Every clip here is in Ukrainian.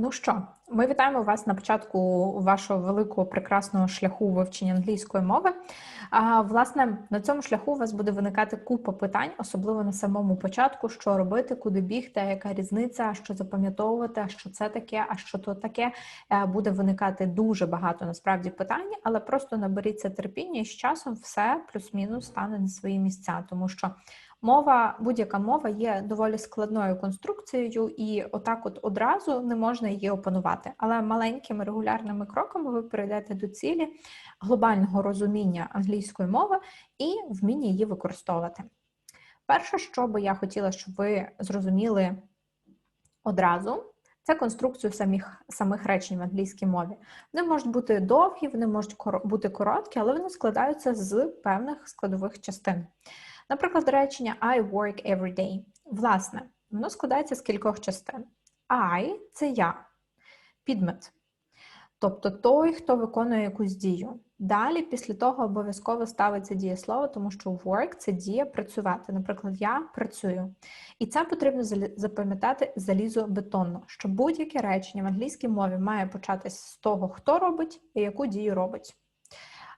Ну що, ми вітаємо вас на початку вашого великого прекрасного шляху вивчення англійської мови. А власне на цьому шляху у вас буде виникати купа питань, особливо на самому початку, що робити, куди бігти, яка різниця, що запам'ятовувати, що це таке, а що то таке. Е, буде виникати дуже багато насправді питань, але просто наберіться терпіння і з часом все плюс-мінус стане на свої місця, тому що. Мова, будь-яка мова є доволі складною конструкцією, і отак, от одразу не можна її опанувати. Але маленькими регулярними кроками ви перейдете до цілі глобального розуміння англійської мови і вміння її використовувати. Перше, що би я хотіла, щоб ви зрозуміли одразу. Це конструкцію самих самих речень в англійській мові. Вони можуть бути довгі, вони можуть бути короткі, але вони складаються з певних складових частин. Наприклад, речення I work every day. Власне, воно складається з кількох частин. I це я, підмет. Тобто той, хто виконує якусь дію. Далі, після того, обов'язково ставиться дієслово, тому що work це дія працювати. Наприклад, я працюю. І це потрібно запам'ятати залізобетонно, що будь-яке речення в англійській мові має початись з того, хто робить і яку дію робить.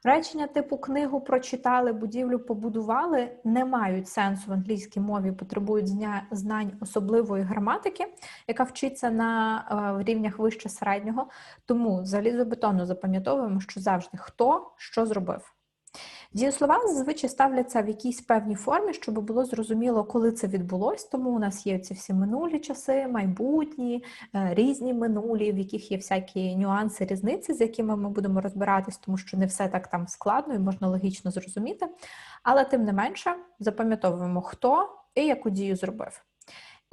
Речення типу книгу прочитали, будівлю побудували не мають сенсу в англійській мові, потребують знань особливої граматики, яка вчиться на е, рівнях вище середнього. Тому залізобетонно запам'ятовуємо, що завжди хто що зробив. Дієслова зазвичай ставляться в якійсь певній формі, щоб було зрозуміло, коли це відбулось. Тому у нас є ці всі минулі часи, майбутні, е, різні минулі, в яких є всякі нюанси, різниці, з якими ми будемо розбиратись, тому що не все так там складно і можна логічно зрозуміти. Але тим не менше запам'ятовуємо, хто і яку дію зробив.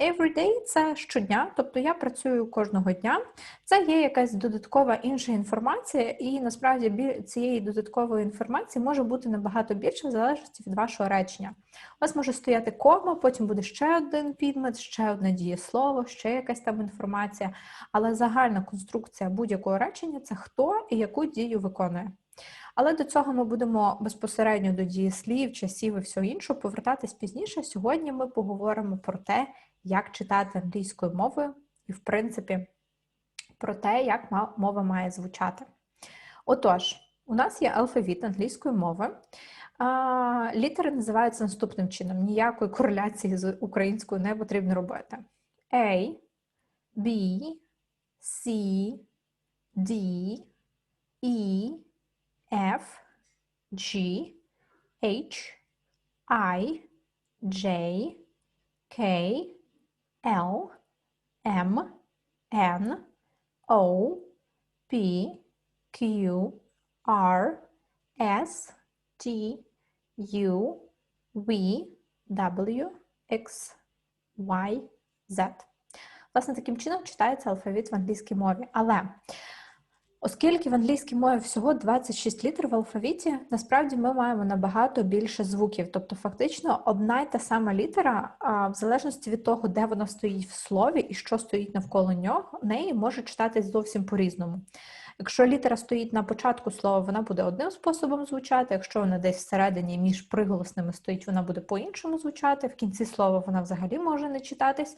Everyday – це щодня, тобто я працюю кожного дня. Це є якась додаткова інша інформація, і насправді цієї додаткової інформації може бути набагато більше в залежності від вашого речення. У вас може стояти кома, потім буде ще один підмет, ще одне дієслово, ще якась там інформація. Але загальна конструкція будь-якого речення це хто і яку дію виконує. Але до цього ми будемо безпосередньо до дієслів, часів і всього іншого повертатись пізніше. Сьогодні ми поговоримо про те, як читати англійською мовою, і, в принципі, про те, як мова має звучати. Отож, у нас є алфавіт англійської мови. Літери називаються наступним чином: ніякої кореляції з українською не потрібно робити. A, B, C, D, E, F, G, H, I, J, K, L, M, N, O, P, Q, R, S, T, U, V, W, X, Y, Z. Власне, таким чином читається алфавіт в англійській мові. Але Оскільки в англійській мові всього 26 літер в алфавіті, насправді ми маємо набагато більше звуків. Тобто, фактично, одна й та сама літера, в залежності від того, де вона стоїть в слові і що стоїть навколо нього, неї може читатись зовсім по-різному. Якщо літера стоїть на початку слова, вона буде одним способом звучати. Якщо вона десь всередині між приголосними стоїть, вона буде по-іншому звучати. В кінці слова вона взагалі може не читатись.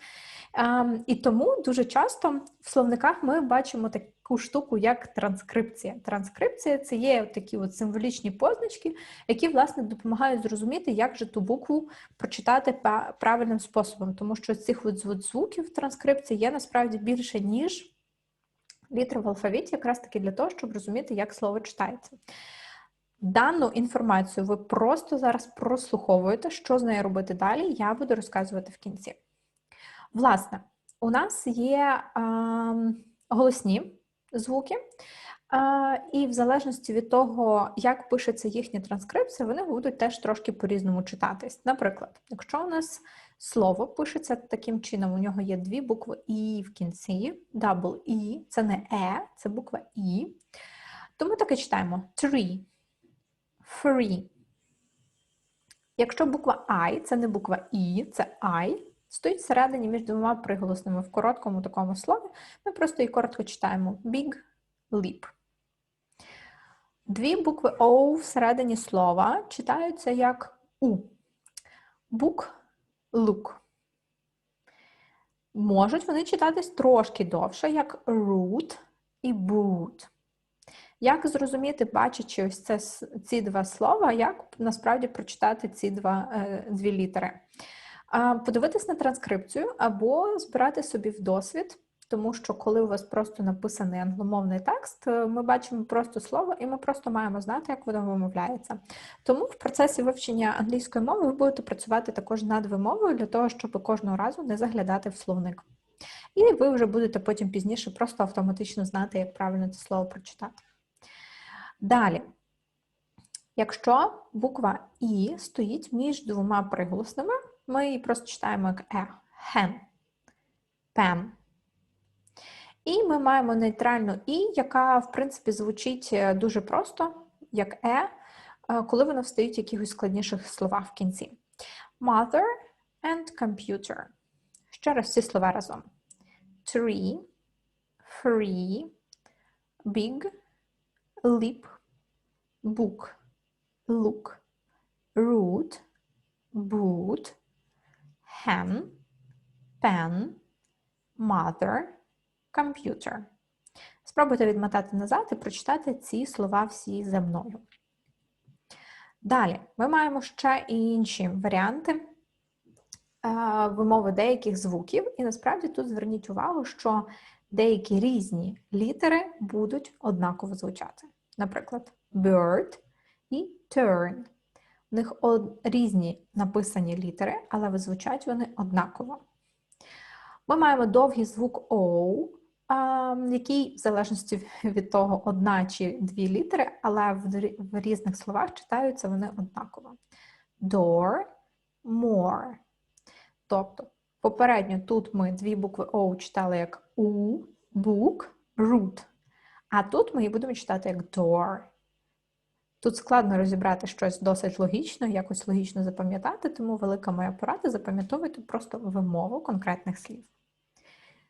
Ем, і тому дуже часто в словниках ми бачимо таку штуку, як транскрипція. Транскрипція це є такі от символічні позначки, які власне допомагають зрозуміти, як же ту букву прочитати правильним способом, тому що цих от звуків транскрипції є насправді більше, ніж літер в алфавіті, якраз таки для того, щоб розуміти, як слово читається. Дану інформацію ви просто зараз прослуховуєте, що з нею робити далі, я буду розказувати в кінці. Власне, у нас є е, голосні звуки, і в залежності від того, як пишеться їхня транскрипція, вони будуть теж трошки по-різному читатись. Наприклад, якщо у нас слово пишеться таким чином, у нього є дві букви І в кінці, double І, це не Е, це буква І. То ми таке читаємо tree, free. Якщо буква I, це не буква І, це I, стоїть всередині між двома приголосними в короткому такому слові, ми просто її коротко читаємо big leap. Дві букви O всередині слова читаються як У. Book, look. Можуть вони читатись трошки довше, як root і boot. Як зрозуміти, бачачи ось це, ці два слова, як насправді прочитати ці два, е, дві літери? Подивитись на транскрипцію або збирати собі в досвід, тому що коли у вас просто написаний англомовний текст, е, ми бачимо просто слово, і ми просто маємо знати, як воно вимовляється. Тому в процесі вивчення англійської мови ви будете працювати також над вимовою для того, щоб кожного разу не заглядати в словник. І ви вже будете потім пізніше просто автоматично знати, як правильно це слово прочитати. Далі, якщо буква І стоїть між двома приголосними, ми її просто читаємо як е, хен, пен. І ми маємо нейтральну І, яка, в принципі, звучить е, дуже просто, як е, е, коли вона встають в якихось складніших словах в кінці. Mother and computer. Ще раз ці слова разом. Tree, free, big, lip, book, look, root, boot, hen, pen, mother, computer. Спробуйте відмотати назад і прочитати ці слова всі за мною. Далі, ми маємо ще і інші варіанти е, вимови деяких звуків, і насправді тут зверніть увагу, що деякі різні літери будуть однаково звучати. Наприклад, bird і turn. У них різні написані літери, але звучать вони однаково. Ми маємо довгий звук O, який, в залежності від того, одна чи дві літери, але в різних словах читаються вони однаково. Door, more. Тобто, попередньо тут ми дві букви O читали як U, book, root. А тут ми її будемо читати як door. Тут складно розібрати щось досить логічно, якось логічно запам'ятати, тому велика моя порада запам'ятовуйте просто вимову конкретних слів.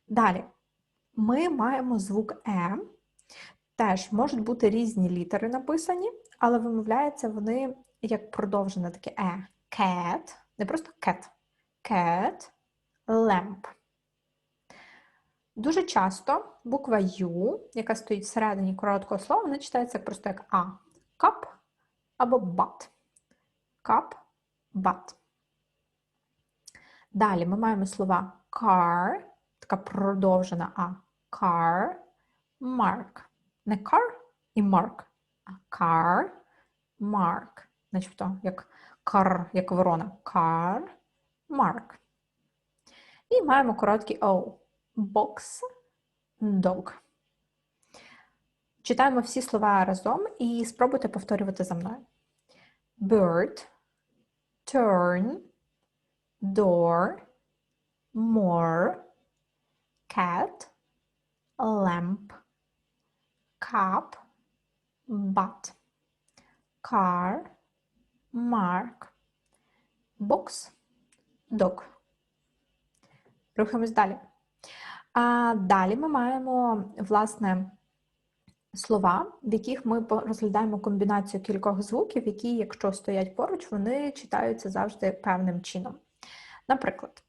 Далі, ми маємо звук Е. Теж можуть бути різні літери написані, але вимовляються вони як продовжене таке Е. Cat, не просто cat. Cat, lamp. Дуже часто буква Ю, яка стоїть всередині короткого слова, вона читається просто як А. Cup або but. Cup, but. Далі ми маємо слова car, така продовжена А. Car, mark. Не car і mark, а car, mark. Начебто, як car, як ворона. Car, mark. І маємо короткий O. Box, dog. Читаємо всі слова разом і спробуйте повторювати за мною. Bird, turn, door, more, cat, lamp, cup, but, car, mark, box, dog. Рухаємось далі. А далі ми маємо, власне, слова, в яких ми розглядаємо комбінацію кількох звуків, які, якщо стоять поруч, вони читаються завжди певним чином. Наприклад,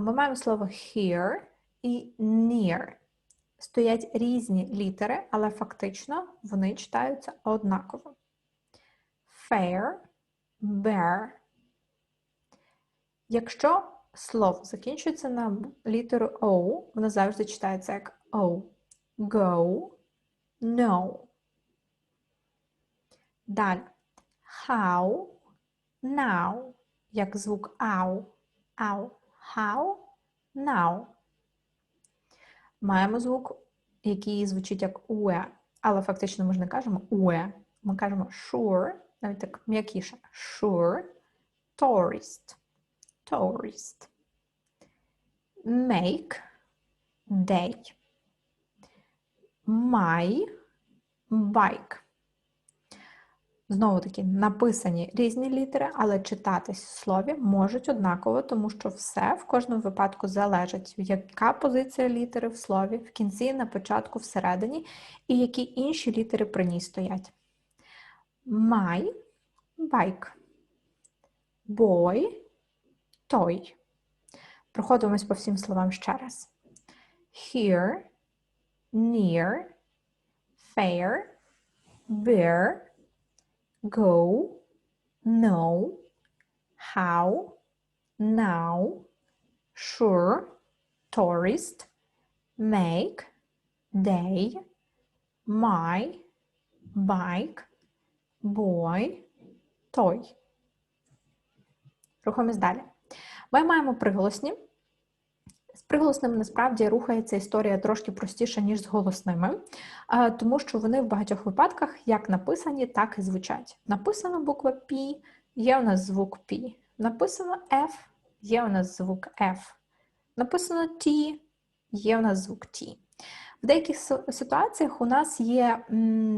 ми маємо слово here і near. Стоять різні літери, але фактично вони читаються однаково. Fair, bear. Якщо слово закінчується на літеру O, воно завжди читається як O. Go, no. Далі. How, now, як звук ау, ау, how, now. Маємо звук, який звучить як уе, але фактично ми ж не кажемо уе. Ми кажемо sure, навіть так м'якіше. Sure, tourist, tourist. Make, day my bike. Знову таки, написані різні літери, але читатись в слові можуть однаково, тому що все в кожному випадку залежить, яка позиція літери в слові, в кінці, на початку, всередині, і які інші літери при ній стоять. My bike. Boy toy. Проходимось по всім словам ще раз. Here, near, fair, bear, go, know, how, now, sure, tourist, make, day, my, bike, boy, toy. Рухаємось далі. Ми маємо приголосні. Приголосними насправді рухається історія трошки простіше, ніж з голосними, тому що вони в багатьох випадках як написані, так і звучать. Написано буква P, є у нас звук P. Написано F, є у нас звук F. Написано T, є у нас звук T. В деяких ситуаціях у нас є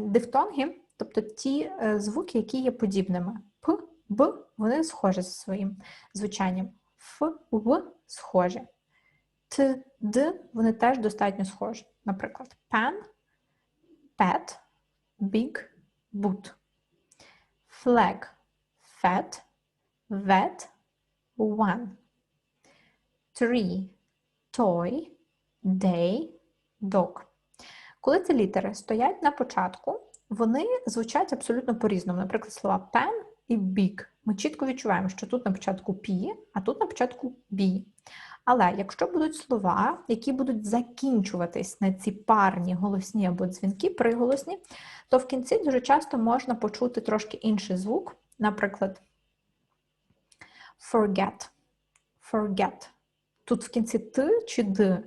дифтонги, тобто ті е, звуки, які є подібними. П, Б, вони схожі зі своїм звучанням. Ф, В схожі. Т, Д, вони теж достатньо схожі. Наприклад, pen, pet, big, boot. Flag, fat, vet, one. Tree, toy, day, dog. Коли ці літери стоять на початку, вони звучать абсолютно по-різному. Наприклад, слова pen і big. Ми чітко відчуваємо, що тут на початку P, а тут на початку B. Але якщо будуть слова, які будуть закінчуватись на ці парні голосні або дзвінки, приголосні, то в кінці дуже часто можна почути трошки інший звук, наприклад, forget. Forget. Тут в кінці Т чи Д.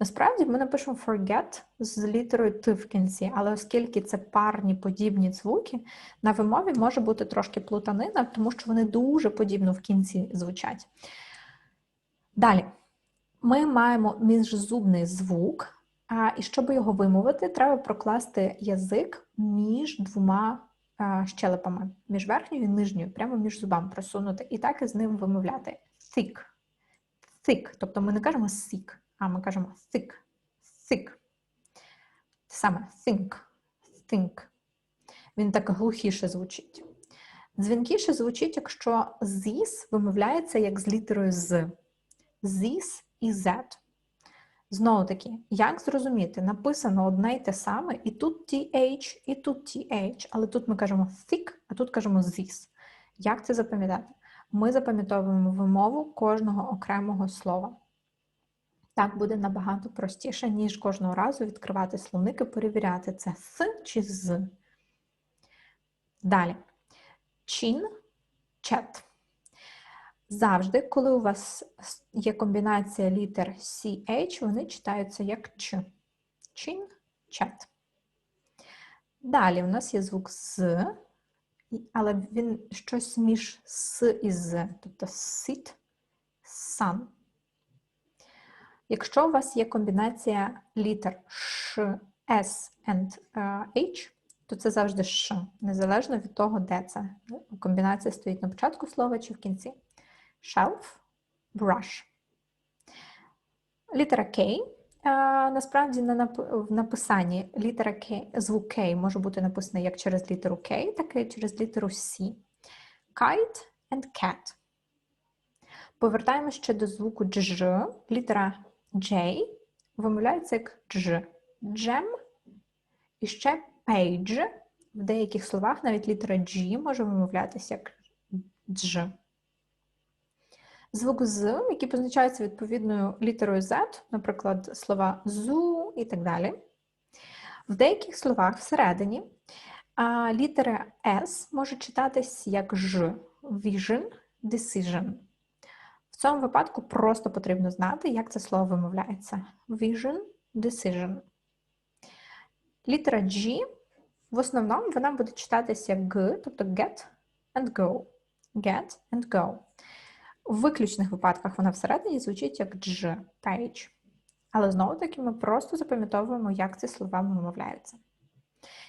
Насправді ми напишемо forget з літерою Т в кінці, але оскільки це парні подібні звуки, на вимові може бути трошки плутанина, тому що вони дуже подібно в кінці звучать. Далі, ми маємо міжзубний звук, а, і щоб його вимовити, треба прокласти язик між двома а, щелепами, між верхньою і нижньою, прямо між зубами просунути, і так із ним вимовляти. Thick. Thick. Тобто ми не кажемо sick, а ми кажемо thick. Thick. Саме think. Think. Він так глухіше звучить. Дзвінкіше звучить, якщо this вимовляється як з літерою з. This і Z. Знову таки, як зрозуміти, написано одне й те саме, і тут TH, і тут TH, але тут ми кажемо thick, а тут кажемо this. Як це запам'ятати? Ми запам'ятовуємо вимову кожного окремого слова. Так буде набагато простіше, ніж кожного разу відкривати словник і перевіряти, це с чи з. Далі. Чин, чет. Завжди, коли у вас є комбінація літер CH, вони читаються як Ч. Чин, чет. Далі у нас є звук з, але він щось між с і з, тобто sit, sun. Якщо у вас є комбінація літер Ш, S and H, то це завжди Ш, незалежно від того, де це. Комбінація стоїть на початку слова чи в кінці. Shelf, brush. Літера K. Насправді в написанні літера K, звук K може бути написаний як через літеру K, так і через літеру C. Kite and cat. Повертаємось ще до звуку дж. Літера J вимовляється як дж. Джем. І ще page. В деяких словах навіть літера G може вимовлятися як дж. Звук з, який позначається відповідною літерою Z, наприклад, слова зу і так далі. В деяких словах всередині літера S може читатись як Ж, vision, decision. В цьому випадку просто потрібно знати, як це слово вимовляється. Vision, decision. Літера G в основному вона буде читатися як G, тобто get and go. Get and go. В виключних випадках вона всередині звучить як дж, page. Але знову-таки ми просто запам'ятовуємо, як ці слова вимовляються.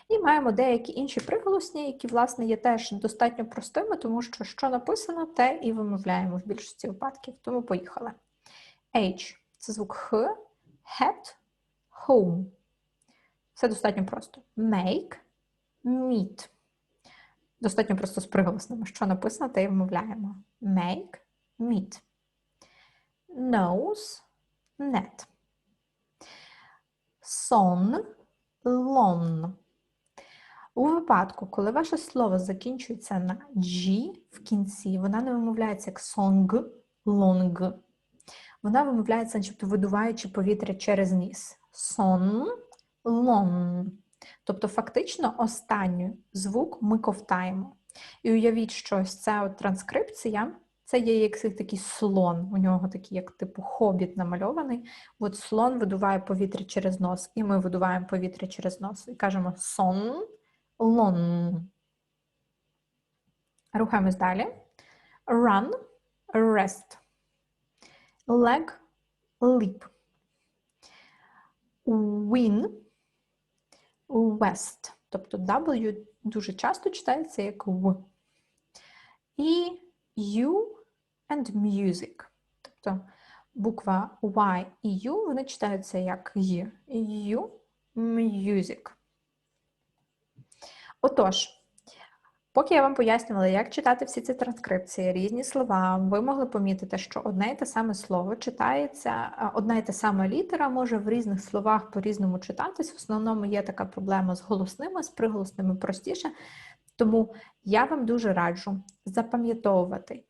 І маємо деякі інші приголосні, які, власне, є теж достатньо простими, тому що що написано, те і вимовляємо в більшості випадків. Тому поїхали. H це звук Х, hat, home. Все достатньо просто. Make, meet. Достатньо просто з приголосними. Що написано, те і вимовляємо. Make, meet. nose, net. Сон, лон. У випадку, коли ваше слово закінчується на G в кінці, вона не вимовляється як сонг, лонг. Вона вимовляється, начебто видуваючи повітря через ніс. Сон, лон. Тобто, фактично, останній звук ми ковтаємо. І уявіть, що ось ця от транскрипція, це є як такий слон. У нього такий, як типу хобіт намальований. От слон видуває повітря через нос, і ми видуваємо повітря через нос. І кажемо сон, лон. Рухаємось далі. Run, rest. Leg, leap. Win, west. Тобто W дуже часто читається як В. І U and music. Тобто буква Y і U вони читаються як Y. U music. Отож, поки я вам пояснювала, як читати всі ці транскрипції, різні слова, ви могли помітити, що одне і те саме слово читається, одна і та сама літера може в різних словах по-різному читатись. В основному є така проблема з голосними, з приголосними простіше. Тому я вам дуже раджу запам'ятовувати,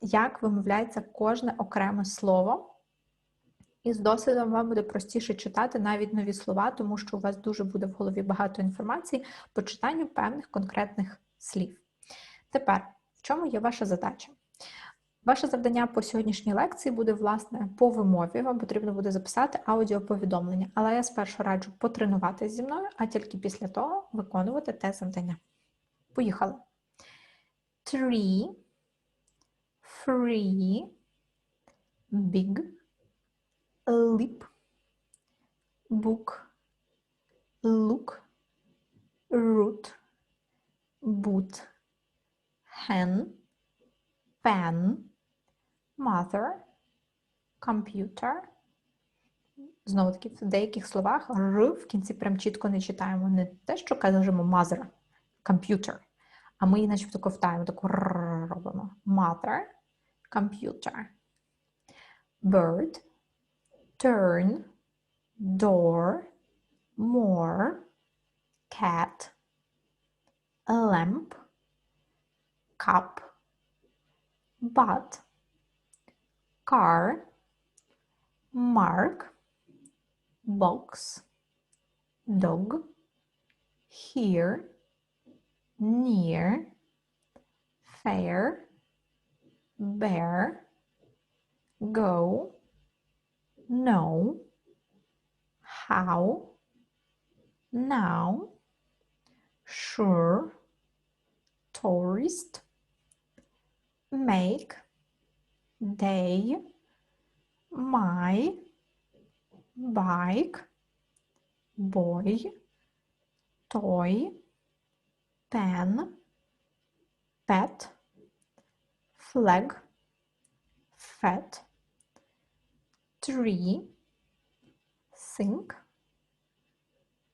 як вимовляється кожне окреме слово. І з досвідом вам буде простіше читати навіть нові слова, тому що у вас дуже буде в голові багато інформації по читанню певних конкретних слів. Тепер, в чому є ваша задача? Ваше завдання по сьогоднішній лекції буде, власне, по вимові. Вам потрібно буде записати аудіоповідомлення, але я спершу раджу потренуватися зі мною, а тільки після того виконувати те завдання. Поїхали. Tree, free, big, lip, book, look, root, boot, hen, pen, mother, computer. Знову таки, в деяких словах Р в кінці прям чітко не читаємо. Не те, що кажемо mother, computer. А ми її начебто ковтаємо, таку р робимо. Mother, computer. Bird, turn, door, more, cat, a lamp, cup, but, car, mark, box, dog, here, near, fair, bear, go, no, how, now, sure, tourist, make, day, my, bike, boy, toy, pen, pet, flag, fat, tree, sink,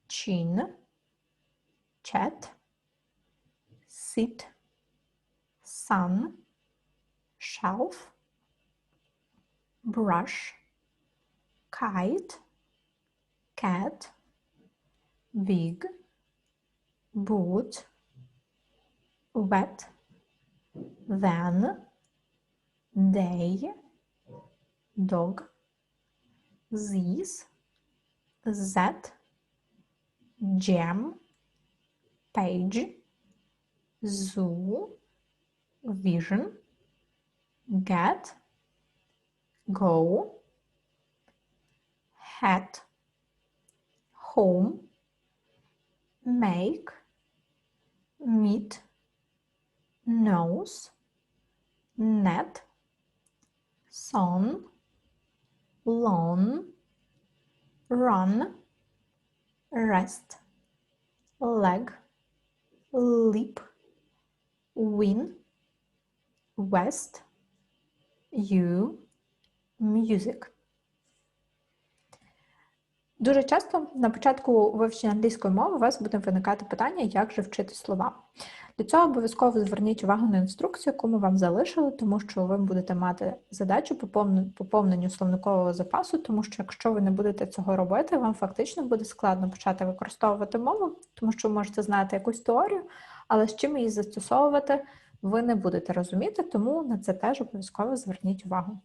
chin, chat, sit, sun, shelf, brush, kite, cat, big, boot, wet, van, day, dog, this, that, jam, page, zoo, vision, get, go, hat, home, make, meet, nose, net, son, lawn, run, rest, leg, leap, win, west, you, music. Дуже часто на початку вивчення англійської мови у вас буде виникати питання, як же вчити слова. Для цього обов'язково зверніть увагу на інструкцію, яку ми вам залишили, тому що ви будете мати задачу по поповненню словникового запасу, тому що якщо ви не будете цього робити, вам фактично буде складно почати використовувати мову, тому що ви можете знати якусь теорію, але з чим її застосовувати ви не будете розуміти, тому на це теж обов'язково зверніть увагу.